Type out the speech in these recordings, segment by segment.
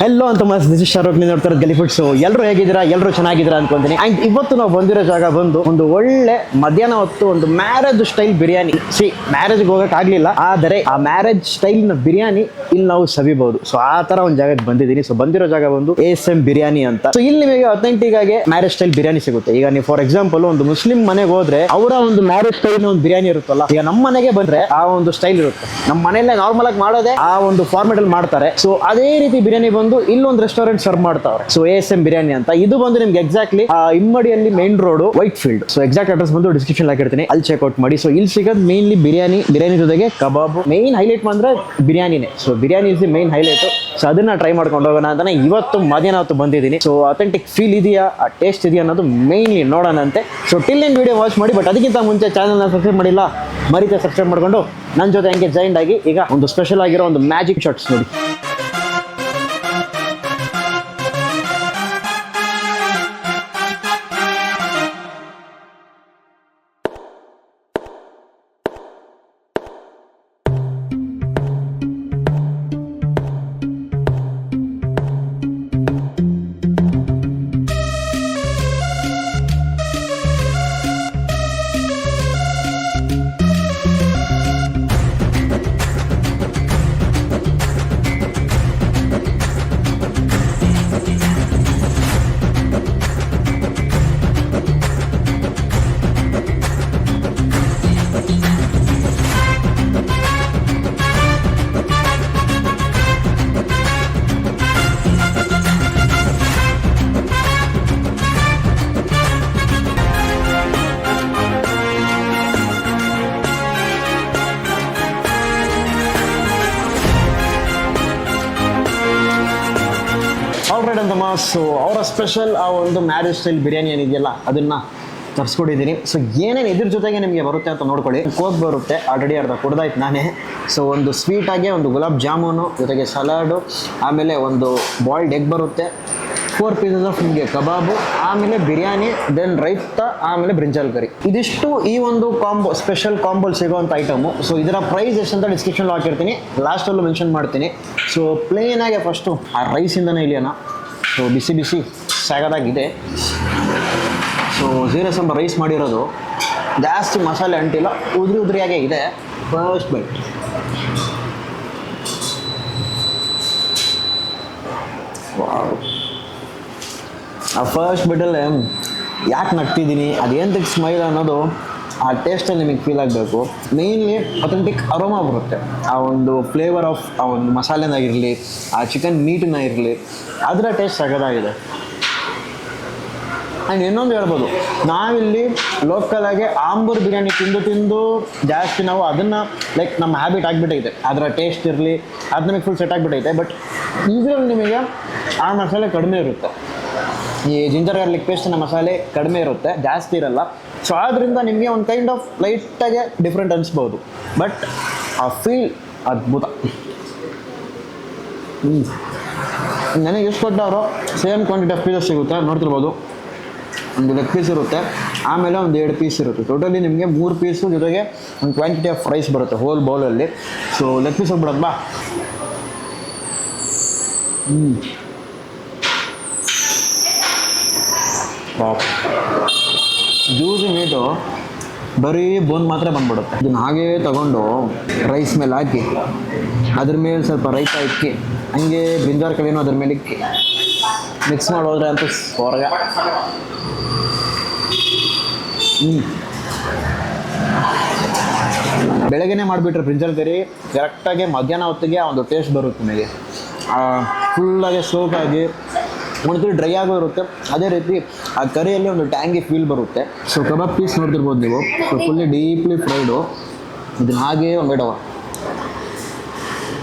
Hello ಅಂತ ಮಸ್ this ಶರೋಕ್ ನೀವು ನೋಡ್ತಾರೆ ಗಲಿ ಫುಡ್ಸ್ ಎಲ್ಲರೂ ಹೇಗಿದ್ದೀರಾ? ಎಲ್ಲರೂ ಚೆನ್ನಾಗಿದ್ದೀರಾ ಅನ್ಕೊಂತೀನಿ. ಅಂಡ್ ಇವತ್ತು ನಾವು ಬಂದಿರೋ ಜಾಗ ಬಂದು ಒಂದು ಒಳ್ಳೆ ಮಧ್ಯಾಹ್ನ ಹೊತ್ತು ಒಂದು ಮ್ಯಾರೇಜ್ ಸ್ಟೈಲ್ ಬಿರಿಯಾನಿ. ಸಿ ಮ್ಯಾರೇಜ್ಗೆ ಹೋಗಕ್ ಆಗ್ಲಿಲ್ಲ, ಆದರೆ ಆ ಮ್ಯಾರೇಜ್ ಸ್ಟೈಲ್ನ ಬಿರಿಯಾನಿ ಇಲ್ಲಿ ನಾವು ಸವಿಬಹುದು ಸೊ ಆ ಥರ ಒಂದು ಜಾಗಕ್ಕೆ ಬಂದಿದ್ದೀನಿ. ಸೊ ಬಂದಿರೋ ಜಾಗ ಬಂದು ಎಸ್ ಎಂ ಬಿರಿಯಾನಿ ಅಂತ. ಸೊ ಇಲ್ಲಿ ನಿಮಗೆ ಅಥೆಂಟಿಕ್ ಆಗಿ ಮ್ಯಾರೇಜ್ ಸ್ಟೈಲ್ ಬಿರಿಯಾನಿ ಸಿಗುತ್ತೆ. ಈಗ ನೀವು ಫಾರ್ ಎಕ್ಸಾಂಪಲ್ ಒಂದು ಮುಸ್ಲಿಂ ಮನೆಗೆ ಹೋದ್ರೆ ಅವರ ಒಂದು ಮ್ಯಾರೇಜ್ ಸ್ಟೈಲ್ ಒಂದು ಬಿರಿಯಾನಿ ಇರುತ್ತಲ್ಲ, ಈಗ ನಮ್ಮ ಮನೆಗೆ ಬಂದ್ರೆ ಆ ಒಂದು ಸ್ಟೈಲ್ ಇರುತ್ತೆ. ನಮ್ಮ ಮನೆಯಲ್ಲೇ ನಾರ್ಮಲ್ ಆಗಿ ಮಾಡೋದೇ ಆ ಒಂದು ಫಾರ್ಮೆಟ್ ಅಲ್ಲಿ ಮಾಡ್ತಾರೆ. ಸೊ ಅದೇ ರೀತಿ ಬಿರಿಯಾನಿ ಬಂದು ಇಲ್ಲೊಂದು ರೆಸ್ಟೋರೆಂಟ್ ಸರ್ವ್ ಮಾಡ್ತಾವ್ರೆ. So A S M biryani ಅಂತ. ಇದು ಬಂದು ನಿಮ್ಗೆ exactly Immadihalli main road Whitefield so exact address ಬಂದು ಡಿಸ್ಕ್ರಿಪ್ಷನ್ ಹಾಕಿರ್ತೀನಿ. ಅಲ್ಲಿ ಚೆಕ್ಔಟ್ ಮಾಡಿ. ಸೊ ಇಲ್ಲಿ ಸಿಗೋದು ಮೇನ್ಲಿ ಬಿರಿಯಾನಿ ಬಿರಿಯಾನಿ ಜೊತೆಗೆ ಕಬಾಬ್. ಮೇನ್ ಹೈಲೈಟ್ ಬಂದ್ರೆ ಬಿರಿಯಾನಿನೇ. So biryani is the main highlight so ಅದನ್ನ ಟ್ರೈ ಮಾಡ್ಕೊಂಡು ಹೋಗೋಣ ಅಂತಾನೆ ಇವತ್ತು ಮಧ್ಯಾಹ್ನ ಹೊತ್ತು ಬಂದಿದ್ದೀನಿ. ಸೊ ಅಥೆಂಟಿಕ್ ಫೀಲ್ ಇದೆಯಾ? ಟೇಸ್ಟ್ ಇದೆಯಾ ಅನ್ನೋದು mainly ನೋಡೋಣಂತೆ so till in video watch ಮಾಡಿ. ಬಟ್ ಅದಕ್ಕಿಂತ ಮುಂಚೆ ಚಾನಲ್ನ ಸಬ್ಸ್ಕ್ರೈಬ್ ಮಾಡಿಲ್ಲ, ಮರಿತೆ ಸಬ್ಸ್ಕ್ರೈಬ್ ಮಾಡ್ಕೊಂಡು ನನ್ನ ಜೊತೆ ಹಂಗೆ ಜಾಯಿಂಟ್ ಆಗಿ ಈಗ ಒಂದು ಸ್ಪೆಷಲ್ ಆಗಿರೋ ಒಂದು ಮ್ಯಾಜಿಕ್ ಶಾಟ್ಸ್ ನೋಡಿ. ಆಲ್ರೈಟ್ ಅಂತ ಸೊ ಅವರ ಸ್ಪೆಷಲ್ ಆ ಒಂದು ಮ್ಯಾರೇಜ್ ಸ್ಟೈಲ್ ಬಿರಿಯಾನಿ ಏನಿದೆಯಲ್ಲ, ಅದನ್ನ ತರಿಸ್ಕೊಂಡಿದ್ದೀನಿ. ಸೊ ಏನೇನು ಇದ್ರ ಜೊತೆಗೆ ನಿಮಗೆ ಬರುತ್ತೆ ಅಂತ ನೋಡ್ಕೊಳ್ಳಿ. ಕೋಕ್ ಬರುತ್ತೆ ಆಲ್ರೆಡಿ ಅರ್ಧ ಕುಡ್ದಾಯ್ತು ನಾನೇ. ಸೊ ಒಂದು ಸ್ವೀಟ್ ಆಗಿ ಒಂದು ಗುಲಾಬ್ ಜಾಮೂನು, ಜೊತೆಗೆ ಸಲಾಡು ಆಮೇಲೆ ಒಂದು ಬಾಯ್ಲ್ಡ್ ಎಗ್ ಬರುತ್ತೆ. ಫೋರ್ ಪೀಸಸ್ ಆಫ್ ನಿಮಗೆ ಕಬಾಬು, ಆಮೇಲೆ ಬಿರಿಯಾನಿ ದೆನ್ ರೈತ, ಆಮೇಲೆ ಬ್ರಿಂಜಾಲ್ ಕರಿ ಇದಿಷ್ಟು ಈ ಒಂದು ಕಾಂಬೋ ಸ್ಪೆಷಲ್ ಕಾಂಬೋಲ್ ಸಿಗೋವಂಥ ಐಟಮು ಸೊ ಇದರ ಪ್ರೈಸ್ ಎಷ್ಟು ಅಂತ ಡಿಸ್ಕ್ರಿಪ್ಷನ್ ಹಾಕಿರ್ತೀನಿ. ಲಾಸ್ಟಲ್ಲೂ ಮೆನ್ಷನ್ ಮಾಡ್ತೀನಿ. ಸೊ ಪ್ಲೇನಾಗೆ ಫಸ್ಟು ಆ ರೈಸಿಂದನೇ ಇಲ್ಲಿಯನ ಸೊ ಬಿಸಿ ಬಿಸಿ ಸಾಗದಾಗಿದೆ. ಸೊ ಜೀರಾ ಸಾಂಬಾರ್ ರೈಸ್ ಮಾಡಿರೋದು. ಜಾಸ್ತಿ ಮಸಾಲೆ ಅಂಟಿಲ್ಲ, ಉದ್ರಿ ಉದ್ರಿಯಾಗೆ ಇದೆ. ಫಸ್ಟ್ ಬೈಟ್ ಆ ಫಸ್ಟ್ ಬಿಟ್ಟಲ್ಲೇ ಯಾಕೆ ನಗ್ತಿದ್ದೀನಿ ಅದೇಂತಕ್ಕೆ ಸ್ಮೈಲ್ ಅನ್ನೋದು ಆ ಟೇಸ್ಟಲ್ಲಿ ನಿಮಗೆ ಫೀಲ್ ಆಗಬೇಕು. ಮೇಯ್ನ್ಲಿ ಅಥೆಂಟಿಕ್ ಅರೋಮಾ ಬರುತ್ತೆ. ಆ ಒಂದು ಫ್ಲೇವರ್ ಆಫ್ ಆ ಒಂದು ಮಸಾಲೆನಾಗಿರಲಿ, ಆ ಚಿಕನ್ ಮೀಟನ್ನ ಇರಲಿ ಅದರ ಟೇಸ್ಟ್ ಸಗದಾಗಿದೆ ಆ್ಯಂಡ್ ಇನ್ನೊಂದು ಹೇಳ್ಬೋದು, ನಾವಿಲ್ಲಿ ಲೋಕಲಾಗಿ ಆಂಬೂರ್ ಬಿರಿಯಾನಿ ತಿಂದು ತಿಂದು ಜಾಸ್ತಿ ನಾವು ಅದನ್ನು ಲೈಕ್ ನಮ್ಮ ಹ್ಯಾಬಿಟ್ ಆಗಿಬಿಟ್ಟೈತೆ. ಅದರ ಟೇಸ್ಟ್ ಇರಲಿ, ಅದು ನಮಗೆ ಫುಲ್ ಸೆಟ್ ಆಗಿಬಿಟ್ಟೈತೆ. ಬಟ್ ಇದರಲ್ಲಿ ನಿಮಗೆ ಆ ಮಸಾಲೆ ಕಡಿಮೆ ಇರುತ್ತೆ. ಈ ಜಿಂಜರ್ ಗಾರ್ಲಿಕ್ ಪೇಸ್ಟ್ನ ಮಸಾಲೆ ಕಡಿಮೆ ಇರುತ್ತೆ, ಜಾಸ್ತಿ ಇರಲ್ಲ. ಸೊ ಆದ್ದರಿಂದ ನಿಮಗೆ ಒಂದು ಕೈಂಡ್ ಆಫ್ ಲೈಟಾಗೆ ಡಿಫ್ರೆಂಟ್ ಅನಿಸ್ಬೋದು. ಬಟ್ ಆ ಫೀಲ್ ಅದ್ಭುತ. ಹ್ಞೂ ನನಗೆ ಎಷ್ಟು ಕೊಟ್ಟವರು ಸೇಮ್ ಕ್ವಾಂಟಿಟಿ ಆಫ್ ಪೀಸಸ್ ಸಿಗುತ್ತೆ, ನೋಡ್ತಿರ್ಬೋದು. ಒಂದು ಲೆಗ್ ಪೀಸ್ ಇರುತ್ತೆ, ಆಮೇಲೆ ಒಂದು ಎರಡು ಪೀಸ್ ಇರುತ್ತೆ. ಟೋಟಲಿ ನಿಮಗೆ ಮೂರು ಪೀಸು ಜೊತೆಗೆ ಒಂದು ಕ್ವಾಂಟಿಟಿ ಆಫ್ ರೈಸ್ ಬರುತ್ತೆ ಹೋಲ್ ಬೌಲಲ್ಲಿ ಸೊ ಲೆಗ್ ಪೀಸ್ ಹೋಗ್ಬಿಡೋದು ಹ್ಞೂ ಜ್ಯೂಸಿ ಮೀಟು, ಬರೀ ಬೋನ್ ಮಾತ್ರ ಬಂದ್ಬಿಡುತ್ತೆ. ಇದನ್ನ ಹಾಗೇ ತಗೊಂಡು ರೈಸ್ ಮೇಲೆ ಹಾಕಿ, ಅದ್ರ ಮೇಲೆ ಸ್ವಲ್ಪ ರೈತ ಇಕ್ಕಿ, ಹಂಗೆ ಬ್ರಿಂಜಾರ್ ಕಲಿನೂ ಅದ್ರ ಮೇಲೆ ಇಕ್ಕಿ. ಮಿಕ್ಸ್ ಮಾಡೋದ್ರೆ ಅಂತ ಸ್ವರ್ಗ. ಹ್ಞೂ ಬೆಳಗ್ಗೆನೇ ಮಾಡಿಬಿಟ್ರೆ ಬ್ರಿಂಜಲ್ ಕರಿ ಕರೆಕ್ಟಾಗಿ ಮಧ್ಯಾಹ್ನ ಹೊತ್ತಿಗೆ ಒಂದು ಟೇಸ್ಟ್ ಬರುತ್ತೆ ನಿಮಗೆ. ಫುಲ್ಲಾಗಿ ಒಂದ್ಸರಿ ಡ್ರೈ ಆಗೋ ಇರುತ್ತೆ. ಅದೇ ರೀತಿ ಆ ಕರಿಯಲ್ಲಿ ಒಂದು ಟ್ಯಾಂಗಿ ಫೀಲ್ ಬರುತ್ತೆ. ಸೊ ಕಬಾಬ್ ಪೀಸ್ ನೋಡ್ತಿರ್ಬೋದು ನೀವು. ಸೊ ಫುಲ್ಲಿ ಡೀಪ್ಲಿ ಫ್ರೈಡು ಇದನ್ನ ಹಾಗೇ ಒಂದು ಇಡವ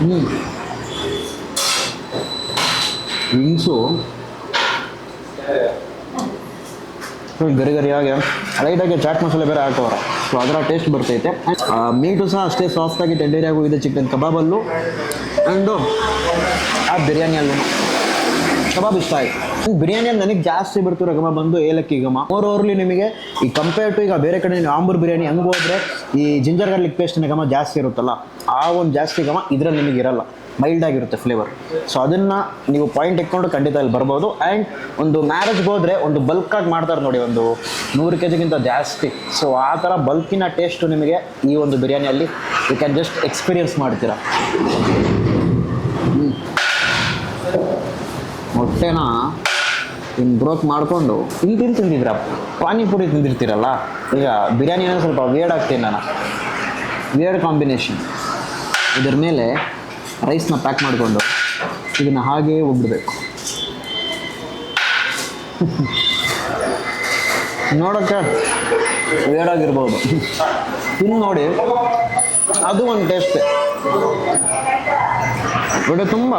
ಹ್ಞೂ ವಿಂಗ್ಸು ಗರಿ ಗರಿಯಾಗಿ ಲೈಟಾಗಿ ಚಾಟ್ ಮಸಾಲೆ ಬೇರೆ ಹಾಕೋರ ಸೊ ಅದರ ಟೇಸ್ಟ್ ಬರ್ತೈತೆ. ಮೀಟು ಸಹ ಅಷ್ಟೇ ಸಾಫ್ಟಾಗಿ ಟೆಂಡೇರಿಯಾಗೂ ಇದೆ ಚಿಕನ್ ಕಬಾಬಲ್ಲೂ ಆ್ಯಂಡು ಆ ಬಿರಿಯಾನಿಯಲ್ಲೂ ಕಬಾಬ್ ಇಷ್ಟ ಆಯ್ತು ಬಿರಿಯಾನಿಯಲ್ಲಿ ನನಗೆ ಜಾಸ್ತಿ ಬರ್ತಿರೋ ಘಮ ಬಂದು ಏಲಕ್ಕಿ ಘಮ. ಮೋರ್ ಓವರ್ಲಿ ನಿಮಗೆ ಈ ಕಂಪೇರ್ ಟು ಈಗ ಬೇರೆ ಕಡೆ ಆಂಬೂರ್ ಬಿರಿಯಾನಿ ಹಂಗೆ ಹೋದ್ರೆ ಈ ಜಿಂಜರ್ ಗಾರ್ಲಿಕ್ ಪೇಸ್ಟಿನ ಗಮ ಜಾಸ್ತಿ ಇರುತ್ತಲ್ಲ, ಆ ಒಂದು ಜಾಸ್ತಿ ಘಮ ಇದ್ರಲ್ಲಿ ನಿಮಗೆ ಇರಲ್ಲ. ಮೈಲ್ಡ್ ಆಗಿರುತ್ತೆ ಫ್ಲೇವರ್ ಸೊ ಅದನ್ನು ನೀವು ಪಾಯಿಂಟ್ ಇಟ್ಕೊಂಡು ಖಂಡಿತ ಇಲ್ಲಿ ಬರ್ಬೋದು. ಆ್ಯಂಡ್ ಒಂದು ಮ್ಯಾರೇಜ್ಗೆ ಹೋದರೆ ಒಂದು ಬಲ್ಕಾಗಿ ಮಾಡ್ತಾರೆ ನೋಡಿ, ಒಂದು ನೂರು ಕೆ ಜಿಗಿಂತ ಜಾಸ್ತಿ. ಸೊ ಆ ಥರ ಬಲ್ಕಿನ ಟೇಸ್ಟು ನಿಮಗೆ ಈ ಒಂದು ಬಿರಿಯಾನಿಯಲ್ಲಿ ಯು ಕ್ಯಾನ್ ಜಸ್ಟ್ ಎಕ್ಸ್ಪೀರಿಯನ್ಸ್ ಮಾಡ್ತೀರಾ. ಮೊಟ್ಟೆನ ಇನ್ ಬ್ರೋಕ್ ಮಾಡಿಕೊಂಡು ಇಲ್ಲಿ ತಿಂದು ತಿಂದಿದ್ರ ಪಾನಿಪುರಿ ತಿಂದಿರ್ತೀರಲ್ಲ? ಈಗ ಬಿರಿಯಾನಿ ಏನೋ ಸ್ವಲ್ಪ ವೇಡ್ ನಾನು. ವೇಡ್ ಕಾಂಬಿನೇಷನ್ ಇದ್ರ ಮೇಲೆ ರೈಸ್ನ ಪ್ಯಾಕ್ ಮಾಡಿಕೊಂಡು ಇದನ್ನು ಹಾಗೇ ಒಗ್ಬಿಡ್ಬೇಕು ನೋಡೋಕ್ಕೆ ವೇರ್ ಆಗಿರ್ಬೋದು. ತಿಂದು ನೋಡಿ, ಅದು ಒಂದು ಟೇಸ್ಟ್ ಒಳ್ಳೆ ತುಂಬ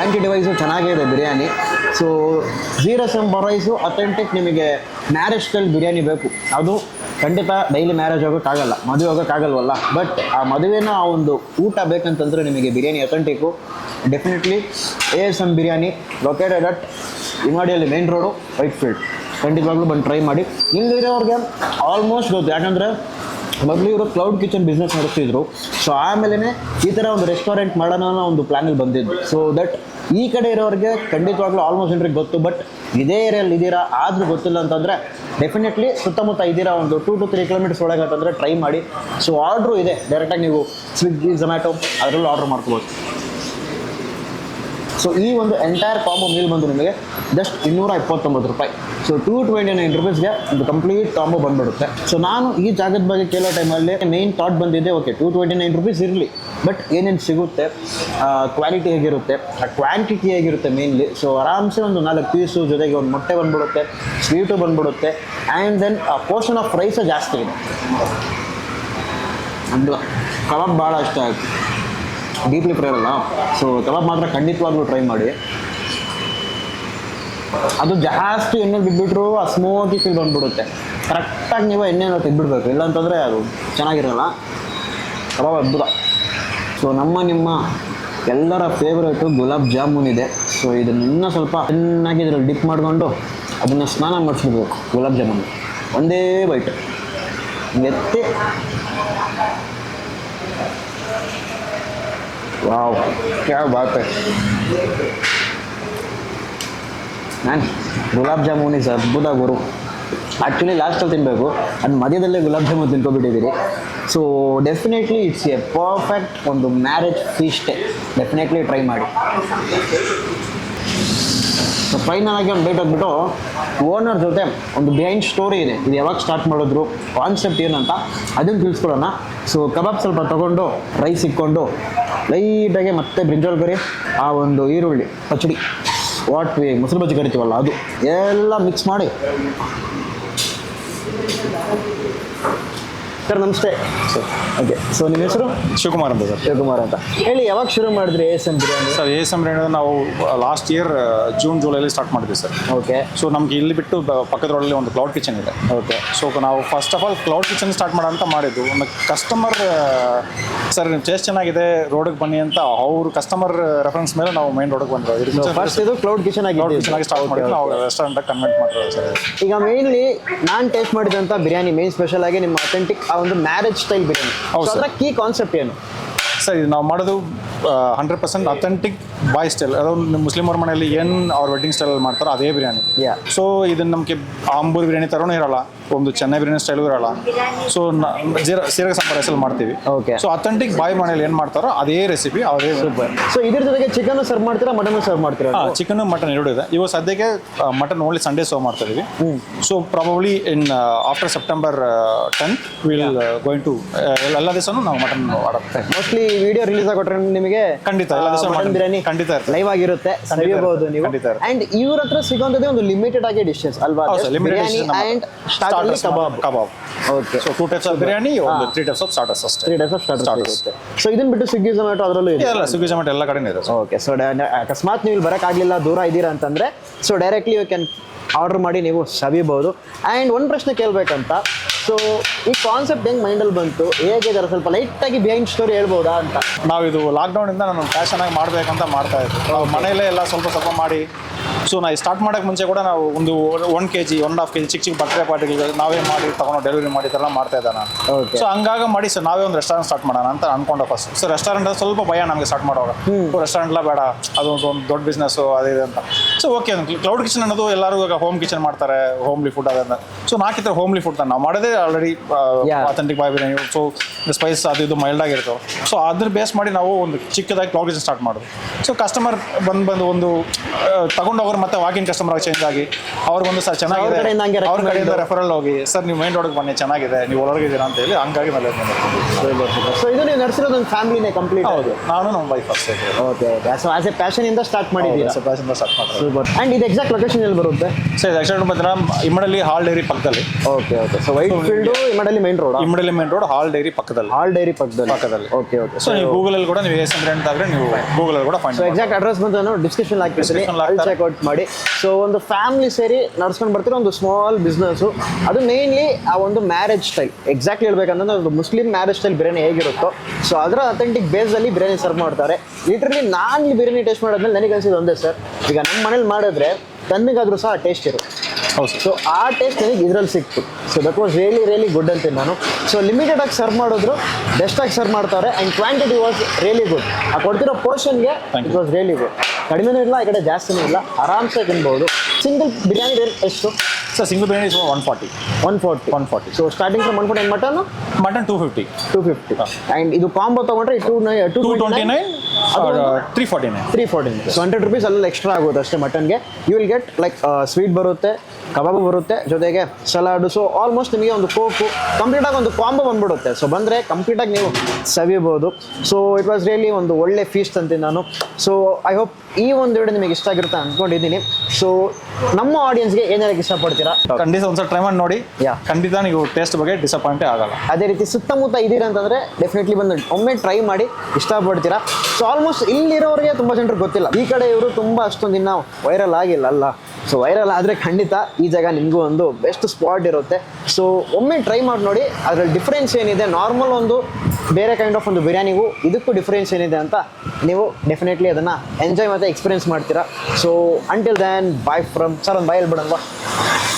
ಕ್ವಾಂಟಿಟಿ ವೈಸು ಚೆನ್ನಾಗೇ ಇದೆ biryani. So jeera samba rice authentic ನಿಮಗೆ ಮ್ಯಾರೇಜ್ ಬಿರಿಯಾನಿ ಬೇಕು. ಅದು ಖಂಡಿತ ಡೈಲಿ ಮ್ಯಾರೇಜ್ ಆಗೋಕ್ಕಾಗಲ್ಲ ಮದುವೆ ಹೋಗೋಕ್ಕಾಗಲ್ವಲ್ಲ ಬಟ್ ಆ ಮದುವೆನ ಆ ಒಂದು ಊಟ ಬೇಕಂತಂದರೆ ನಿಮಗೆ biryani authentic definitely A S M biryani located at Immadihalli main road Whitefield ಖಂಡಿತವಾಗ್ಲೂ ಬಂದು ಟ್ರೈ ಮಾಡಿ. ಇಲ್ಲಿರೋರಿಗೆ ಆಲ್ಮೋಸ್ಟ್ ಗೊತ್ತು. ಯಾಕಂದರೆ ಮೊದಲು ಇವರು ಕ್ಲೌಡ್ ಕಿಚನ್ ಬಿಸ್ನೆಸ್ ನಡೆಸ್ತಿದ್ರು. ಸೊ ಆಮೇಲೆ ಈ ಥರ ಒಂದು ರೆಸ್ಟೋರೆಂಟ್ ಮಾಡೋಣ ಅನ್ನೋ ಒಂದು ಪ್ಲ್ಯಾನಲ್ಲಿ ಬಂದಿದ್ದು ಸೊ ದಟ್ ಈ ಕಡೆ ಇರೋರಿಗೆ ಖಂಡಿತವಾಗ್ಲೂ ಆಲ್ಮೋಸ್ಟ್ ಜನರಿಗೆ ಗೊತ್ತು ಬಟ್ ಇದೇ ಏರಿಯಲ್ಲಿ ಇದ್ದೀರಾ, ಆದರೂ ಗೊತ್ತಿಲ್ಲ ಅಂತಂದರೆ ಡೆಫಿನೆಟ್ಲಿ ಸುತ್ತಮುತ್ತ ಇದ್ದೀರಾ ಒಂದು ಟೂ ಟು ತ್ರೀ ಕಿಲೋಮೀಟರ್ಸ್ ಒಳಗೆ ಅಂತಂದರೆ ಟ್ರೈ ಮಾಡಿ. ಸೊ ಆರ್ಡ್ರು ಇದೆ. ಡೈರೆಕ್ಟಾಗಿ ನೀವು ಸ್ವಿಗ್ಗಿ ಝೊಮ್ಯಾಟೊ ಅದರಲ್ಲೂ ಆರ್ಡ್ರ್ ಮಾಡ್ಕೋಬೋದು. ಸೊ ಈ ಒಂದು ಎಂಟೈರ್ ಕಾಂಬೋ ಮೀಲ್ ಬಂದು ನಿಮಗೆ ಜಸ್ಟ್ ಇನ್ನೂರ ಇಪ್ಪತ್ತೊಂಬತ್ತು ರೂಪಾಯಿ. ಸೊ ಟೂ ಟ್ವೆಂಟಿ ನೈನ್ ರುಪೀಸ್ಗೆ ಒಂದು ಕಂಪ್ಲೀಟ್ ಕಾಂಬೋ ಬಂದ್ಬಿಡುತ್ತೆ. ಸೊ ನಾನು ಈ ಜಾಗದ ಬಗ್ಗೆ ಕೇಳೋ ಟೈಮಲ್ಲಿ ಮೇನ್ ಥಾಟ್ ಬಂದಿದೆ okay two twenty nine rupees ಇರಲಿ ಬಟ್ ಏನೇನು ಸಿಗುತ್ತೆ? ಕ್ವಾಲಿಟಿ ಹೇಗಿರುತ್ತೆ? ಆ ಕ್ವಾಂಟಿಟಿ ಹೇಗಿರುತ್ತೆ ಮೇನ್ಲಿ ಸೊ ಆರಾಮ್ಸೆ ಒಂದು ನಾಲ್ಕು ಪೀಸು ಜೊತೆಗೆ ಒಂದು ಮೊಟ್ಟೆ ಬಂದ್ಬಿಡುತ್ತೆ ಸ್ವೀಟು ಬಂದ್ಬಿಡುತ್ತೆ ಆ್ಯಂಡ್ ದೆನ್ ಆ ಪೋರ್ಷನ್ ಆಫ್ ರೈಸ ಜಾಸ್ತಿ ಇದೆ. ಅಂದ್ರೆ ಕಬಾಬ್ ಭಾಳ ಇಷ್ಟ ಆಯಿತು. ಡೀಪ್ಲಿ ಫ್ರೈ ಅಲ್ಲ? ಸೊ ಕಬಾಬ್ ಮಾತ್ರ ಖಂಡಿತವಾಗ್ಲೂ ಟ್ರೈ ಮಾಡಿ. ಅದು ಜಾಸ್ತಿ ಎಣ್ಣೆ ಬಿದ್ದುಬಿಟ್ರು ಆ ಸ್ಮೋಕಿ ಫೀಲ್ ಬಂದ್ಬಿಡುತ್ತೆ. ಕರೆಕ್ಟಾಗಿ ನೀವು ಎಣ್ಣೆನ ತೆಗ್ಬಿಡ್ಬೇಕು ಇಲ್ಲಾಂತಂದರೆ ಅದು ಚೆನ್ನಾಗಿರಲ್ಲ. ಕಬಾಬ್ ಅದ್ಭುತ. ಸೊ ನಮ್ಮ ನಿಮ್ಮ ಎಲ್ಲರ ಫೇವ್ರೇಟು ಗುಲಾಬ್ ಜಾಮೂನ್ ಇದೆ. ಸೊ ಇದನ್ನ ಸ್ವಲ್ಪ ಚೆನ್ನಾಗಿ ಇದ್ರಲ್ಲಿ ಡಿಪ್ ಮಾಡಿಕೊಂಡು ಅದನ್ನು ಸ್ನಾನ ಮಾಡಿಸ್ಬಿಡ್ಬೇಕು ಗುಲಾಬ್ ಜಾಮೂನ್. ಒಂದೇ ಬೈಟ್ ಎತ್ತಿ ವಾವ್ ಕ್ಯಾ ಬಾತ್ ಹೈ ನಾನು ಗುಲಾಬ್ ಜಾಮೂನ್ ಇಸ್ ಅದ್ಭುತ ಗುರು ಆ್ಯಕ್ಚುಲಿ ಲಾಸ್ಟಲ್ಲಿ ತಿನ್ನಬೇಕು ಅದು ಮಧ್ಯದಲ್ಲೇ gulab jamun ತಿನ್ಕೊಬಿಟ್ಟಿದ್ದೀರಿ so definitely it's a perfect ಒಂದು ಮ್ಯಾರೇಜ್ ಫೀಸ್ಟೇ ಡೆಫಿನೆಟ್ಲಿ ಟ್ರೈ ಮಾಡಿ. ಸೊ ಫೈನಲ್ ಆಗಿ ಒಂದು ಡೇಟ್ ಹೋಗ್ಬಿಟ್ಟು ಓನರ್ ಜೊತೆ ಒಂದು ಬಿಹೈಂಡ್ ಸ್ಟೋರಿ ಇದೆ. ಇದು ಯಾವಾಗ ಸ್ಟಾರ್ಟ್ ಮಾಡಿದ್ರು ಕಾನ್ಸೆಪ್ಟ್ ಏನಂತ ಅದನ್ನು ತಿಳಿಸ್ಕೊಡೋಣ ಸೊ ಕಬಾಬ್ ಸ್ವಲ್ಪ ತಗೊಂಡು ರೈಸ್ ಇಕ್ಕೊಂಡು ಲೈಟಾಗಿ ಮತ್ತೆ ಬ್ರಿಂಜಾಲ್ ಕರಿ ಆ ಒಂದು ಈರುಳ್ಳಿ, ಪಚಡಿ. ವಾಟ್ ವಿ ಮೊಸರು ಬಜ್ಜಿ ಕರಿತೀವಲ್ಲ ಅದು, ಎಲ್ಲ ಮಿಕ್ಸ್ ಮಾಡಿ. ಸರ್ ನಮಸ್ತೆ. ಸರ್ ಓಕೆ ಸೊ ನಿಮ್ಮ ಹೆಸರು? ಶಿವಕುಮಾರ್ ಅಂತ ಸರ್. ಶಿವಕುಮಾರ್ ಅಂತ. ಹೇಳಿ ಯಾವಾಗ ಶುರು ಮಾಡಿದ್ರಿ S M biryani? Sir A S biryani ನಾವು ಲಾಸ್ಟ್ ಇಯರ್ ಜೂನ್ ಜುಲೈಲಿ ಸ್ಟಾರ್ಟ್ ಮಾಡಿದ್ವಿ ಸರ್. ಓಕೆ ಸೊ ನಮ್ಗೆ ಇಲ್ಲಿ ಬಿಟ್ಟು ಪಕ್ಕದ ರೋಡಲ್ಲಿ ಒಂದು ಕ್ಲೌಡ್ ಕಿಚನ್ ಇದೆ. ಓಕೆ ಸೊ ನಾವು first of all cloud kitchen start ಮಾಡೋ ಅಂತ ಮಾಡಿದ್ದು. ಒಂದು ಕಸ್ಟಮರ್ ಸರ್ ನಿಮ್ಮ ಟೇಸ್ಟ್ ಚೆನ್ನಾಗಿದೆ ರೋಡಿಗೆ ಬನ್ನಿ ಅಂತ ಅವ್ರ ಕಸ್ಟಮರ್ ರೆಫರೆನ್ಸ್ ಮೇಲೆ ನಾವು ಮೈನ್ ರೋಡಿಗೆ ಬಂದ್ರು ಫಸ್ಟ್ ಇದು ಕ್ಲೌಡ್ ಕಿಚನ್ ಕ್ಲೌಡ್ ಆಗಿ ಕಿಚನ್ ಆಗಿ ಸ್ಟಾರ್ಟ್ ಮಾಡಿ ನಾವು ರೆಸ್ಟೋರೆಂಟ್ ಕನ್ವೆಂಟ್ ಮಾಡ್ತೀವಿ ಸರ್. ಈಗ ಮೇನ್ಲಿ ನಾನು ಟೇಸ್ಟ್ ಮಾಡಿದಂಥ ಬಿರಿಯಾನಿ ಮೇನ್ ಸ್ಪೆಷಲ್ ಆಗಿ ನಿಮ್ಮ ಅಥೆಂಟಿಕ್ ಒಂದು ಮ್ಯಾರೇಜ್ ಸ್ಟೈಲ್ ಬಿರಿಯಾನಿ ಅದರ ಕೀ ಕಾನ್ಸೆಪ್ಟ್ ಏನು? ಸರ್ ಇದು ನಾವು ಮಾಡೋದು hundred percent authentic bhai style ಅದೊಂದು ಮುಸ್ಲಿಮರ ಮನೆಯಲ್ಲಿ ಏನು ಅವ್ರ ವೆಡ್ಡಿಂಗ್ ಸ್ಟೈಲಲ್ಲಿ ಮಾಡ್ತಾರೋ ಅದೇ ಬಿರಿಯಾನಿ. ಸೊ ಇದನ್ನ ನಮಗೆ ಆಂಬೂರ್ ಬಿರಿಯಾನಿ ಥರನೂ ಇರಲ್ಲ ಒಂದು ಚೆನ್ನೈ ಬಿರಿಯಾನಿ ಸ್ಟೈಲ್ ಇರಲ್ಲ. ಸೊ ಜೀರ ಸೀರಗ ಸಾಂಬಾರ್ ಹೆಸರು ಮಾಡ್ತೀವಿ. ಓಕೆ ಸೊ ಅಥೆಂಟಿಕ್ ಬಾಯ್ ಮನೇಲಿ ಏನು ಮಾಡ್ತಾರೋ ಅದೇ ರೆಸಿಪಿ ಅದೇ ಸೂಪರ್ ಸೊ ಇದ್ರ ಜೊತೆಗೆ ಚಿಕನ್ ಸರ್ವ್ ಮಾಡ್ತೀರಾ ಮಟನ್ ಸರ್ವ್ ಮಾಡ್ತೀರಾ ಚಿಕನ್ ಮಟನ್ ಎರಡು ಇದೆ. ಇವಾಗ ಸದ್ಯಕ್ಕೆ ಮಟನ್ ಓನ್ಲಿ ಸಂಡೇ ಸರ್ವ್ ಮಾಡ್ತಾ ಇದೀವಿ so probably in after September tenth will going to ಎಲ್ಲ ದಿವಸನೂ ನಾವು ಮಟನ್ ಮಾಡುತ್ತೆ ಮೋಸ್ಟ್ಲಿ ವಿಡಿಯೋ ರಿಲೀಸ್ ಆಗೋಟ್ರೆ ನಿಮಗೆ ಖಂಡಿತ, ಎಲ್ಲ ದಿವಸ ಮಟನ್ ಬಿರಿಯಾನಿ. ಬಿರಿಯಾನಿ ಖಂಡಿತ ಲೈವ್ ಆಗಿರುತ್ತೆ ಸವಿಯಬಹುದು ನೀವು. ಅಂಡ್ ಇವ್ರ ಹತ್ರ ಸಿಗೋಂಥದ್ದೇ ಒಂದು ಲಿಮಿಟೆಡ್ ಆಗಿ ಡಿಶಸ್ ಅಲ್ವಾ? Biryani and starter kebab kebab okay so two types of biryani ಒಂದು ತ್ರೀ ಟೈಪ್ಸ್ ಆಫ್ ಸ್ಟಾರ್ಟರ್ಸ್ ಅಷ್ಟೇ. ತ್ರೀ ಡೇಸ್ ಆಫ್ ಸ್ಟಾರ್ಟರ್ ಸಿಗುತ್ತೆ. ಸೊ ಇದನ್ನ ಬಿಟ್ಟು ಸ್ವಿಗ್ಗಿ ಝೊಮ್ಯಾಟೊ ಅದರಲ್ಲೂ ಇದೆ. ಎಲ್ಲ ಸ್ವಿಗ್ಗಿ ಎಲ್ಲ ಕಡೆನೂ ಇದೆ ಓಕೆ ಸೊ ಅಕಸ್ಮಾತ್ ನೀವು ಇಲ್ಲಿ ಆಗಲಿಲ್ಲ ದೂರ ಇದ್ದೀರಾ ಅಂತಂದ್ರೆ so directly you can order ಮಾಡಿ ನೀವು ಸವಿಬಹುದು ಅಂಡ್ ಒಂದು ಪ್ರಶ್ನೆ ಕೇಳಬೇಕಂತ ಸೊ ಈ ಕಾನ್ಸೆಪ್ಟ್ ಹೆಂಗೆ ಮೈಂಡಲ್ಲಿ ಬಂತು? ಹೇಗೆ ಇದಾರೆ ಸ್ವಲ್ಪ ಲೈಟಾಗಿ ಬಿಹೈಂಡ್ ಸ್ಟೋರಿ ಹೇಳ್ಬೋದಾ ಅಂತ. ನಾವು ಇದು ಲಾಕ್ಡೌನ್ ಇಂದ ನಾನು ಫ್ಯಾಷನ್ ಆಗಿ ಮಾಡ್ಬೇಕಂತ ಮಾಡ್ತಾ ಇದ್ದೆ ನಾವು ಮನೆಯಲ್ಲೇ ಎಲ್ಲ ಸ್ವಲ್ಪ ಸ್ವಲ್ಪ ಮಾಡಿ ಸೊ ನಾವು ಸ್ಟಾರ್ಟ್ ಮಾಡೋಕ್ಕೆ ಮುಂಚೆ ಕೂಡ ನಾವು ಒಂದು one K G one half K G ಚಿಕ್ಕ ಚಿಕ್ಕ ಬಟ್ಟೆ ಪಾರ್ಟಿಗಳು ನಾವೇ ಮಾಡಿ ತಗೊಂಡು ಡೆಲಿವರಿ ಮಾಡಿ ಥರ ಮಾಡ್ತಾ ಇದ್ದೆ ನಾನು. ಸೊ ಹಂಗಾಗ ಮಾಡಿ ಸರ್ ನಾವೇ ಒಂದು ರೆಸ್ಟೋರೆಂಟ್ ಸ್ಟಾರ್ಟ್ ಮಾಡೋಣ ಅಂತ ಅನ್ಕೊಂಡೆ ಫಸ್ಟ್ ಸೊ ರೆಸ್ಟೋರೆಂಟ್ ಸ್ವಲ್ಪ ಭಯ ನಮಗೆ ಸ್ಟಾರ್ಟ್ ಮಾಡುವಾಗ. ರೆಸ್ಟೋರೆಂಟ್ ಎಲ್ಲ ಬೇಡ ಅದು ಒಂದು ದೊಡ್ಡ ಬಿಸ್ನೆಸ್ ಅದೇ ಇದೆ ಅಂತ. ಸೊ ಓಕೆ ಕ್ಲೌಡ್ ಕಿಚನ್ ಅನ್ನೋದು ಎಲ್ಲರೂ ಇವಾಗ ಹೋಮ್ ಕಿಚನ್ ಮಾಡ್ತಾರೆ ಹೋಮ್ಲಿ ಫುಡ್ ಅದನ್ನ ಸೊ ನಾಕಿದ್ರೆ ಹೋಮ್ಲಿ ಫುಡ್ ನಾವು ಮಾಡೋದೇ already. Authentic bhai biryani. So spice ಅದು ಇದು ಮೈಲ್ಡ್ ಆಗಿರ್ತವೆ. ಸೊ ಅದ್ರ ಬೇಸ್ ಮಾಡಿ ನಾವು ಒಂದು ಚಿಕ್ಕದಾಗಿ ಕ್ಲೌಡ್ ಕಿಚನ್ ಸ್ಟಾರ್ಟ್ ಮಾಡೋದು. ಸೊ ಕಸ್ಟಮರ್ ಬಂದು ಬಂದು ಒಂದು ತಗೊಂಡೋಗೋರು ಮತ್ತೆ ವಾಕಿಂಗ್ ಕಸ್ಟಮರ್ ಆಗಿ ಚೇಂಜ್ ಆಗಿ ಅವ್ರಿಗೊಂದು ಸರ್ ಚೆನ್ನಾಗಿದೆ. ಅವ್ರ ಕಡೆಯಿಂದ ರೆಫರಲ್ ಹೋಗಿ ಸರ್ ನೀವು ಮೈಂಡ್ ರೋಡ್ಗೆ ಬನ್ನಿ ಚೆನ್ನಾಗಿದೆ ನೀವು ಒಳಗಿದ್ದೀರಾ ಅಂತ ಹೇಳಿ ಹಂಗಾಗಿ ಮೇಲೆ ಸೊ ಇದು ನೀವು ನಡೆಸಿರೋದು ಒಂದು ಫ್ಯಾಮಿಲಿನೇ ಕಂಪ್ಲೀಟ್ ಹೌದು ನಾನು ನಮ್ಮ ವೈಫ್ ಅಷ್ಟೇ okay okay so as a passion ಇಂದ ಸ್ಟಾರ್ಟ್ ಮಾಡಿದ್ದೀರಾ? ಸ್ಟಾರ್ಟ್ ಮಾಡ್ತಾರೆ ಸೂಪರ್ ಅಂಡ್ ಇದು ಎಕ್ಸಾಕ್ಟ್ ಲೊಕೇಶನ್ ಎಲ್ಲಿ ಬರುತ್ತೆ? ಸರ್ ಇದು ಆಕ್ಚುಲಿ ಬಂದ್ರೆ ಇಮ್ಮಡಲ್ಲಿ ಹಾಲ್ ಡೈರಿ ಪಕ್ಕದಲ್ಲಿ. Okay okay so Whitefield Immadihalli main road Immadihalli main road ಹಾಲ್ ಡೈರಿ ಪಕ್ಕದಲ್ಲಿ. ಹಾಲ್ ಡೈರಿ ಪಕ್ಕದಲ್ಲಿ. ಪಕ್ಕದಲ್ಲಿ. ಓಕೆ ಓಕೆ ಸೊ ನೀವು ಗೂಗಲಲ್ಲಿ ಕೂಡ ನೀವು ಎಸ್ ಅಂತ ಆದ್ರೆ ನೀವು ಗೂಗಲಲ್ಲಿ ಕೂಡ ಫೈಂಡ್ ಸೊ ಎಕ್ಸಾಕ್ಟ್ ಅಡ್ರೆಸ್ ಬಂದು ನಾನು ಡಿಸ್ಕ್ರಿಪ್ಷನ್ ಹಾಕಿರ್ತೀನಿ ಚೆಕ್ ಔಟ್ ಮಾಡಿ. ಸೊ ಒಂದು ಫ್ಯಾಮಿಲಿ ಸೇರಿ ನಡ್ಸ್ಕೊಂಡು ಬರ್ತಿರೋ ಒಂದು ಸ್ಮಾಲ್ ಬಿಸ್ನೆಸ್ಸು ಅದು ಮೇನ್ಲಿ ಆ ಒಂದು ಮ್ಯಾರೇಜ್ ಸ್ಟೈಲ್ ಎಕ್ಸಾಕ್ಟ್ಲಿ ಹೇಳ್ಬೇಕಂದ್ರೆ ಒಂದು ಮುಸ್ಲಿಂ ಮ್ಯಾರೇಜ್ ಸ್ಟೈಲ್ ಬಿರಿಯಾನಿ ಹೇಗಿರುತ್ತೋ. ಸೊ ಅದರ ಅಥೆಂಟಿಕ್ ಬೇಸಲ್ಲಿ ಬಿರಿಯಾನಿ ಸರ್ವ್ ಮಾಡ್ತಾರೆ. ಲಿಟ್ರಲಿ ನಾನು ಬಿರಿಯಾನಿ ಟೇಸ್ಟ್ ಮಾಡೋದ್ಮೇಲೆ ನನಗೆ ಅನ್ಸಿದ್ದು ಒಂದೇ ಸರ್ ಈಗ ನಮ್ಮ ಮನೇಲಿ ಮಾಡಿದ್ರೆ ತನ್ನಗಾದ್ರೂ ಸಹ ಟೇಸ್ಟ್ ಇರುತ್ತೆ. ಹೌದು. ಸೊ ಆ ಟೇಸ್ಟ್ ನನಗೆ ಇದ್ರಲ್ಲಿ ಸಿಕ್ತು. So that was really really good ಅಂತೀನಿ ನಾನು. ಸೊ ಲಿಮಿಟೆಡ್ ಆಗಿ ಸರ್ವ್ ಮಾಡಿದ್ರು ಬೆಸ್ಟ್ ಆಗಿ ಸರ್ವ್ ಮಾಡ್ತಾರೆ and quantity was really good ಆ ಕೊಡ್ತಿರೋ ಪೋರ್ಷನ್ಗೆ ಇಟ್ ವಾಸ್ ರಿಯಲಿ ಗುಡ್ ಕಡಿಮೆನೂ ಇಲ್ಲ ಈ ಕಡೆ ಜಾಸ್ತಿನೂ ಇಲ್ಲ. ಆರಾಮ್ಸೆ ತಿನ್ಬೋದು. ಸಿಂಗಲ್ ಬಿರಿಯಾನಿ ರೇಟ್ ಎಷ್ಟು? Sir single biryani one forty one forty one forty so starting from one forty mutton mutton two fifty two fifty and ಇದು ಕಾಂಬೋ ತೊಗೊಂಡ್ರೆ two nine two two twenty nine three forty nine three forty so hundred rupees ಅಲ್ಲ extra ಆಗುತ್ತೆ ಅಷ್ಟೇ ಮಟನ್ಗೆ you will get like sweet ಬರುತ್ತೆ kebab ಬರುತ್ತೆ ಜೊತೆಗೆ salad so almost ನಿಮಗೆ ಒಂದು ಕೋಕು ಕಂಪ್ಲೀಟಾಗಿ ಒಂದು ಕಾಂಬೋ ಬಂದ್ಬಿಡುತ್ತೆ. ಸೊ ಬಂದರೆ ಕಂಪ್ಲೀಟಾಗಿ ನೀವು ಸವಿಬೋದು ಸೊ ಇಟ್ ವಾಸ್ ರಿಯಲಿ ಒಂದು ಒಳ್ಳೆ ಫೀಸ್ಟ್ ಅಂತೀನಿ ನಾನು. ಸೊ ಐ ಹೋಪ್ ಈ ಒಂದು ವಿಡಿಯೋ ನಿಮಗೆ ಇಷ್ಟ ಆಗಿರುತ್ತೆ ಅಂದ್ಕೊಂಡಿದ್ದೀನಿ. ಸೊ ನಮ್ಮ ಆಡಿಯನ್ಸ್ಗೆ ಏನು ಇಷ್ಟಪಡ್ತೀರಾ? ಖಂಡಿತ ಒಂದ್ಸಲ ಟ್ರೈ ಮಾಡಿ ನೋಡಿ. ಯಾ ಖಂಡಿತ ನೀವು ಟೇಸ್ಟ್ ಬಗ್ಗೆ ಡಿಸಪಾಯಿಂಟೇ ಆಗಲ್ಲ. ಅದೇ ರೀತಿ ಸುತ್ತಮುತ್ತ ಇದ್ದೀರಾ ಅಂತಂದ್ರೆ ಡೆಫಿನೆಟ್ಲಿ ಬಂದು ಒಮ್ಮೆ ಟ್ರೈ ಮಾಡಿ ಇಷ್ಟಪಡ್ತೀರಾ? ಸೊ ಆಲ್ಮೋಸ್ಟ್ ಇಲ್ಲಿರೋರಿಗೆ ತುಂಬಾ ಜನರು ಗೊತ್ತಿಲ್ಲ. ಈ ಕಡೆ ಇವರು ತುಂಬಾ ಅಷ್ಟೊಂದು ಇನ್ನ ವೈರಲ್ ಆಗಿಲ್ಲ ಅಲ್ಲ ಸೊ ವೈರಲ್ ಆದರೆ ಖಂಡಿತ ಈ ಜಾಗ ನಿಮಗೂ ಒಂದು ಬೆಸ್ಟ್ ಸ್ಪಾಟ್ ಇರುತ್ತೆ. ಸೊ ಒಮ್ಮೆ ಟ್ರೈ ಮಾಡಿ ನೋಡಿ. ಅದ್ರಲ್ಲಿ ಡಿಫ್ರೆನ್ಸ್ ಏನಿದೆ? ನಾರ್ಮಲ್ ಒಂದು ಬೇರೆ ಕೈಂಡ್ ಆಫ್ ಒಂದು ಬಿರಿಯಾನಿಗೂ ಇದಕ್ಕೂ ಡಿಫ್ರೆನ್ಸ್ ಏನಿದೆ ಅಂತ ನೀವು ಡೆಫಿನೆಟ್ಲಿ ಅದನ್ನು ಎಂಜಾಯ್ ಮತ್ತು ಎಕ್ಸ್ಪೀರಿಯನ್ಸ್ ಮಾಡ್ತೀರಾ. So until then bye from sir, ಒಂದು ಬಾಯ್ ಹೇಳ್ಬಿಡಲ್ವಾ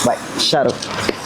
ಬಾಯ್ ಶಾರುಖ್